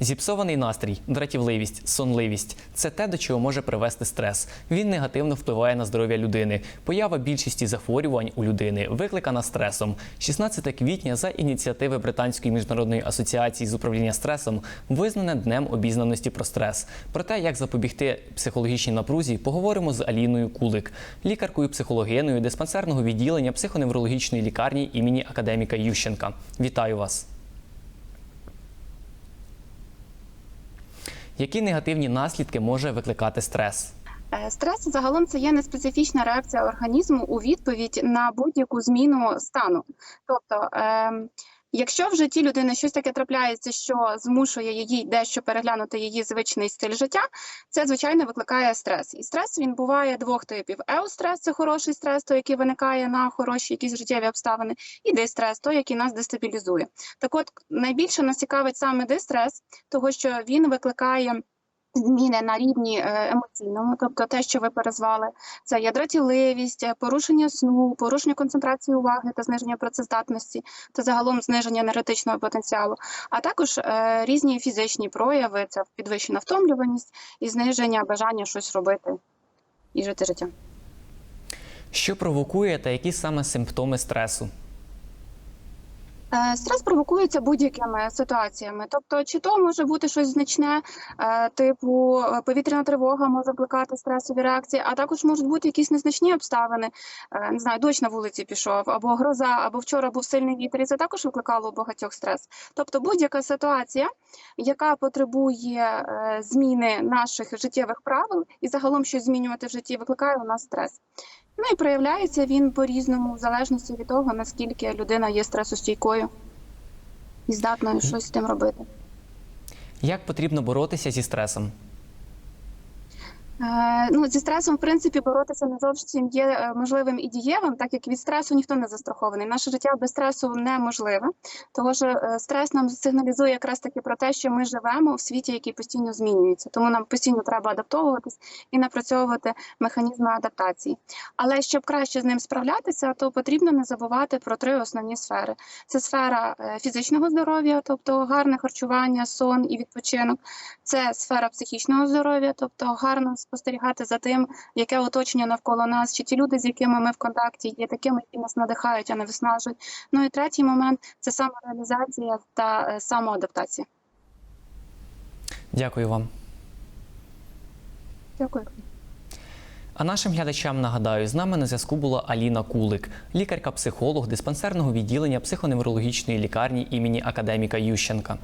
Зіпсований настрій, дратівливість, сонливість це те, до чого може привести стрес. Він негативно впливає на здоров'я людини. Поява більшості захворювань у людини викликана стресом. 16 квітня за ініціативи Британської міжнародної асоціації з управління стресом визнане днем обізнаності про стрес. Про те, як запобігти психологічній напрузі, поговоримо з Аліною Кулик, лікаркою психологиною диспансерного відділення психоневрологічної лікарні імені академіка Ющенка. Вітаю вас! Які негативні наслідки може викликати стрес? Е, Стрес загалом це є неспецифічна реакція організму у відповідь на будь-яку зміну стану. Тобто, ем, якщо в житті людини щось таке трапляється, що змушує її дещо переглянути її звичний стиль життя, це звичайно викликає стрес. І стрес він буває двох типів: еустрес це хороший стрес, той, який виникає на хороші якісь життєві обставини, і дистрес, той, який нас дестабілізує. Так, от найбільше нас цікавить саме дистрес, того що він викликає. Зміни на рівні е, емоційному, тобто те, що ви перезвали, це є е, порушення сну, порушення концентрації уваги та зниження працездатності, та загалом зниження енергетичного потенціалу, а також е, різні фізичні прояви, це підвищена втомлюваність і зниження бажання щось робити і жити життям. Що провокує та які саме симптоми стресу? Е, Стрес провокується будь-якими ситуаціями. Тобто, чи то може бути щось значне, е, типу е, повітряна тривога може викликати стресові реакції, а також можуть бути якісь незначні обставини. Не знаю, дощ на вулиці пішов, або гроза, або вчора був сильний вітер, і це також викликало багатьох стрес. Тобто, будь-яка ситуація, яка потребує зміни наших життєвих правил і загалом щось змінювати в житті, викликає у нас стрес. Ну і проявляється він по-різному, в залежності від того, наскільки людина є стресостійкою і здатною щось з тим робити. Як потрібно боротися зі стресом? Е, ну, зі стресом, в принципі, боротися не зовсім є е, можливим і дієвим, так як від стресу ніхто не застрахований. Наше життя без стресу неможливе, тому що е, стрес нам сигналізує якраз таки про те, що ми живемо в світі, який постійно змінюється. Тому нам постійно треба адаптовуватись і напрацьовувати механізми адаптації. Але щоб краще з ним справлятися, то потрібно не забувати про три основні сфери: це сфера фізичного здоров'я, тобто гарне харчування, сон і відпочинок. Це сфера психічного здоров'я, тобто гарно спостерігати за тим, яке оточення навколо нас, чи ті люди, з якими ми в контакті, є такими, які нас надихають, а не виснажують. Ну і третій момент це самореалізація та е, самоадаптація. Дякую вам. Дякую. А нашим глядачам нагадаю, з нами на зв'язку була Аліна Кулик, лікарка-психолог диспансерного відділення психоневрологічної лікарні імені академіка Ющенка.